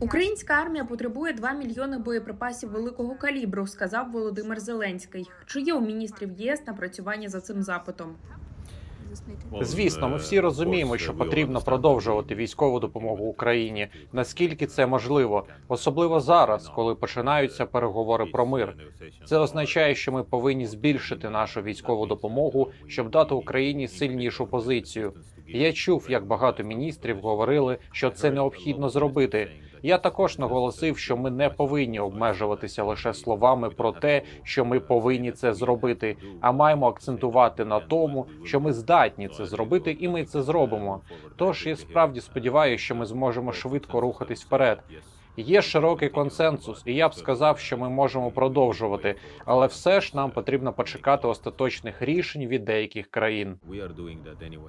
Українська армія потребує 2 мільйони боєприпасів великого калібру, сказав Володимир Зеленський. Чи є у міністрів ЄС напрацювання за цим запитом? Звісно, ми всі розуміємо, що потрібно продовжувати військову допомогу Україні, наскільки це можливо, особливо зараз, коли починаються переговори про мир. Це означає, що ми повинні збільшити нашу військову допомогу, щоб дати Україні сильнішу позицію. Я чув, як багато міністрів говорили, що це необхідно зробити. Я також наголосив, що ми не повинні обмежуватися лише словами про те, що ми повинні це зробити, а маємо акцентувати на тому, що ми здатні це зробити, і ми це зробимо. Тож я справді сподіваюся, що ми зможемо швидко рухатись вперед. Є широкий консенсус, і я б сказав, що ми можемо продовжувати, але все ж нам потрібно почекати остаточних рішень від деяких країн.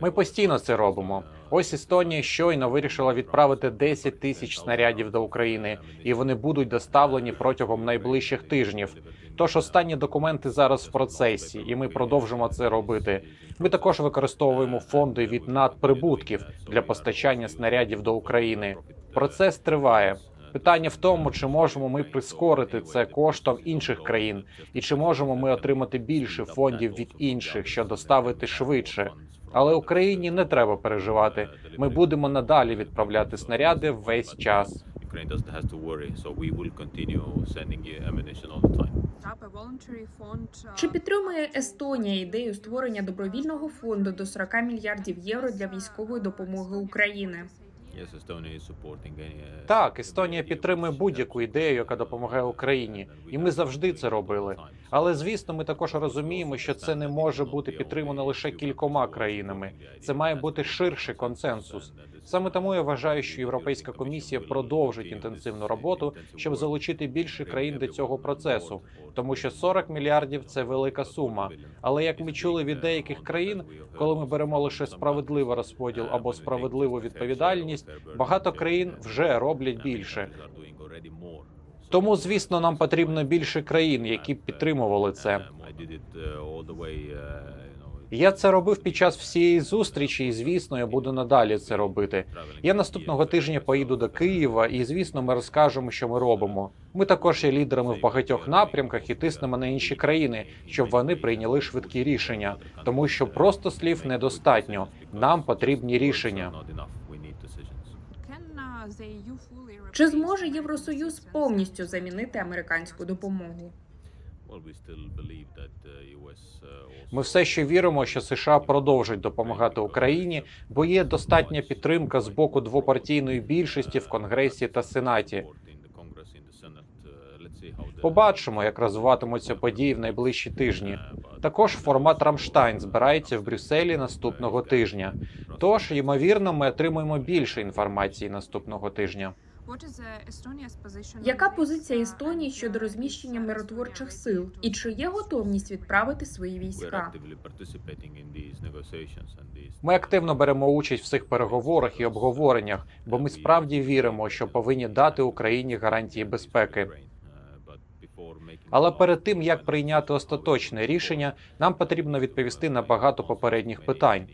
Ми постійно це робимо. Ось Естонія щойно вирішила відправити 10 тисяч снарядів до України, і вони будуть доставлені протягом найближчих тижнів. Тож останні документи зараз в процесі, і ми продовжимо це робити. Ми також використовуємо фонди від надприбутків для постачання снарядів до України. Процес триває. Питання в тому, чи можемо ми прискорити це коштом інших країн, і чи можемо ми отримати більше фондів від інших, що доставити швидше. Але Україні не треба переживати. Ми будемо надалі відправляти снаряди весь час. Ukraine doesn't have to worry, so we will continue sending you ammunition all the time. Up a voluntary fund, uh, Чи підтримує Естонія ідею створення добровільного фонду до 40 мільярдів євро для військової допомоги України? Так, Естонія підтримує будь-яку ідею, яка допомагає Україні, і ми завжди це робили. Але звісно, ми також розуміємо, що це не може бути підтримано лише кількома країнами. Це має бути ширший консенсус. Саме тому я вважаю, що Європейська комісія продовжить інтенсивну роботу, щоб залучити більше країн до цього процесу, тому що 40 мільярдів це велика сума. Але як ми чули від деяких країн, коли ми беремо лише справедливий розподіл або справедливу відповідальність, багато країн вже роблять більше. Тому, звісно, нам потрібно більше країн, які б підтримували це. Я це робив під час всієї зустрічі, і звісно, я буду надалі це робити. Я наступного тижня поїду до Києва, і звісно, ми розкажемо, що ми робимо. Ми також є лідерами в багатьох напрямках і тиснемо на інші країни, щоб вони прийняли швидкі рішення, тому що просто слів недостатньо. Нам потрібні рішення. Чи зможе Євросоюз повністю замінити американську допомогу? Ми все ще віримо, що США продовжать допомагати Україні, бо є достатня підтримка з боку двопартійної більшості в Конгресі та Сенаті. Побачимо, як розвиватимуться події в найближчі тижні. Також формат Рамштайн збирається в Брюсселі наступного тижня. Тож, ймовірно, ми отримаємо більше інформації наступного тижня. Яка позиція Естонії щодо розміщення миротворчих сил? І чи є готовність відправити свої війська? Ми активно беремо участь в цих переговорах і обговореннях, бо ми справді віримо, що повинні дати Україні гарантії безпеки. Але перед тим як прийняти остаточне рішення, нам потрібно відповісти на багато попередніх питань.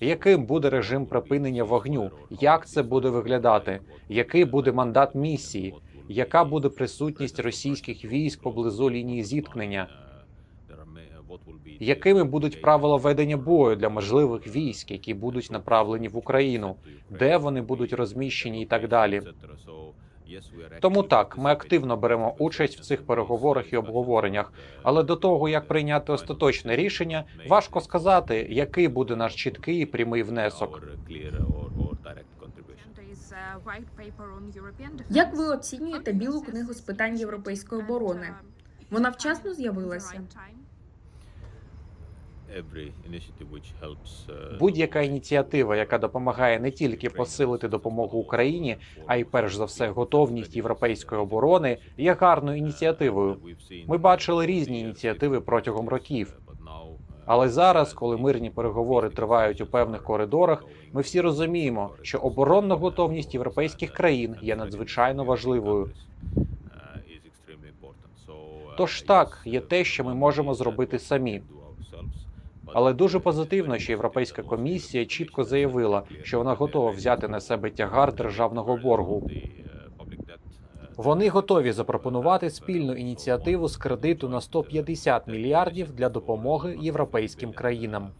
Яким буде режим припинення вогню? Як це буде виглядати? Який буде мандат місії? Яка буде присутність російських військ поблизу лінії зіткнення? Якими будуть правила ведення бою для можливих військ, які будуть направлені в Україну? Де вони будуть розміщені і так далі? Тому так, ми активно беремо участь в цих переговорах і обговореннях. Але до того як прийняти остаточне рішення, важко сказати, який буде наш чіткий і прямий внесок. Як ви оцінюєте білу книгу з питань європейської оборони? Вона вчасно з'явилася? Будь-яка ініціатива, яка допомагає не тільки посилити допомогу Україні, а й перш за все готовність європейської оборони, є гарною ініціативою. Ми бачили різні ініціативи протягом років. Але зараз, коли мирні переговори тривають у певних коридорах, ми всі розуміємо, що оборонна готовність європейських країн є надзвичайно важливою. Тож так, є те, що ми можемо зробити самі. Але дуже позитивно, що Європейська комісія чітко заявила, що вона готова взяти на себе тягар державного боргу. Вони готові запропонувати спільну ініціативу з кредиту на 150 мільярдів для допомоги європейським країнам.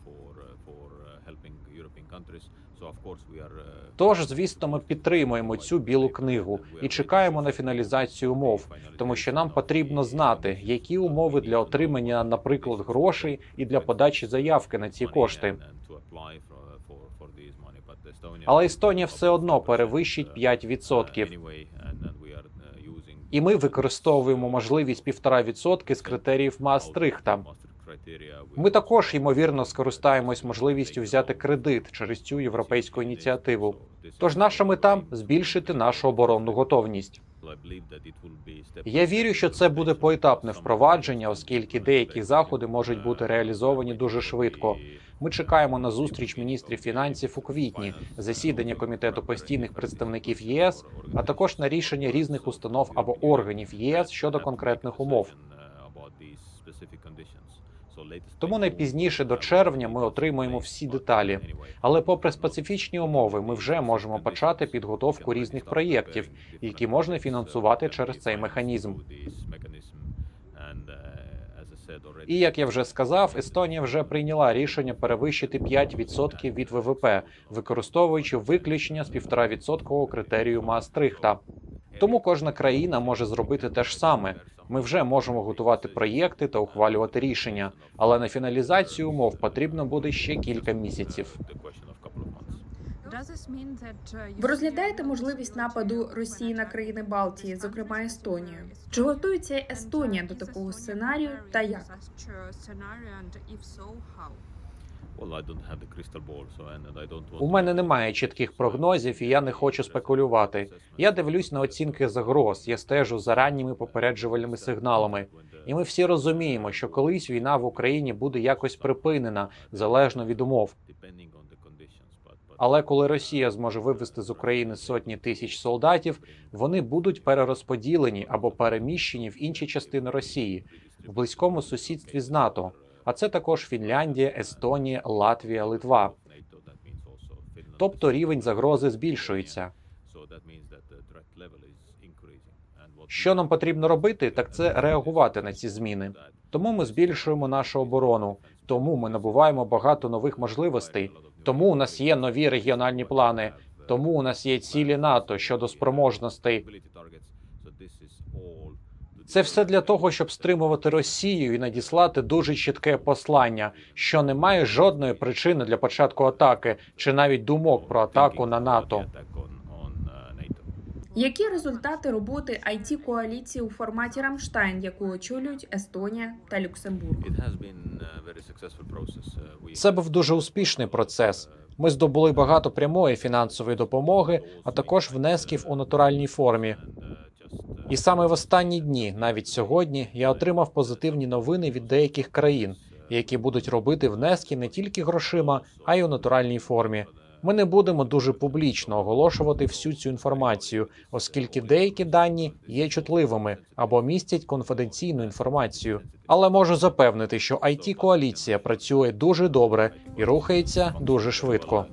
Тож, звісно, ми підтримуємо цю білу книгу і чекаємо на фіналізацію умов, тому що нам потрібно знати, які умови для отримання, наприклад, грошей і для подачі заявки на ці кошти. Але Естонія все одно перевищить 5%. І ми використовуємо можливість 1,5% з критеріїв Маастрихта. Ми також ймовірно скористаємось можливістю взяти кредит через цю європейську ініціативу. Тож наша мета збільшити нашу оборонну готовність. Я вірю, що це буде поетапне впровадження, оскільки деякі заходи можуть бути реалізовані дуже швидко. Ми чекаємо на зустріч міністрів фінансів у квітні, засідання комітету постійних представників ЄС, а також на рішення різних установ або органів ЄС щодо конкретних умов. Тому найпізніше до червня ми отримуємо всі деталі. Але, попри специфічні умови, ми вже можемо почати підготовку різних проєктів, які можна фінансувати через цей механізм. І як я вже сказав, Естонія вже прийняла рішення перевищити 5% від ВВП, використовуючи виключення з 1,5% критерію Маастрихта. Тому кожна країна може зробити те ж саме. Ми вже можемо готувати проєкти та ухвалювати рішення, але на фіналізацію умов потрібно буде ще кілька місяців. Ви розглядаєте можливість нападу Росії на країни Балтії, зокрема Естонію? Чи готується Естонія до такого сценарію та як? У мене немає чітких прогнозів, і я не хочу спекулювати. Я дивлюсь на оцінки загроз, я стежу за ранніми попереджувальними сигналами. І ми всі розуміємо, що колись війна в Україні буде якось припинена залежно від умов. Але коли Росія зможе вивести з України сотні тисяч солдатів, вони будуть перерозподілені або переміщені в інші частини Росії в близькому сусідстві з НАТО. А це також Фінляндія, Естонія, Латвія, Литва. Тобто рівень загрози збільшується. Що нам потрібно робити, так це реагувати на ці зміни. Тому ми збільшуємо нашу оборону. Тому ми набуваємо багато нових можливостей. Тому у нас є нові регіональні плани. Тому у нас є цілі НАТО щодо спроможностей. Це все для того, щоб стримувати Росію і надіслати дуже чітке послання, що немає жодної причини для початку атаки чи навіть думок про атаку на НАТО. Які результати роботи it коаліції у форматі Рамштайн, яку очолюють Естонія та Люксембург? Це був дуже успішний процес. Ми здобули багато прямої фінансової допомоги, а також внесків у натуральній формі. І саме в останні дні, навіть сьогодні, я отримав позитивні новини від деяких країн, які будуть робити внески не тільки грошима, а й у натуральній формі. Ми не будемо дуже публічно оголошувати всю цю інформацію, оскільки деякі дані є чутливими або містять конфіденційну інформацію. Але можу запевнити, що it коаліція працює дуже добре і рухається дуже швидко.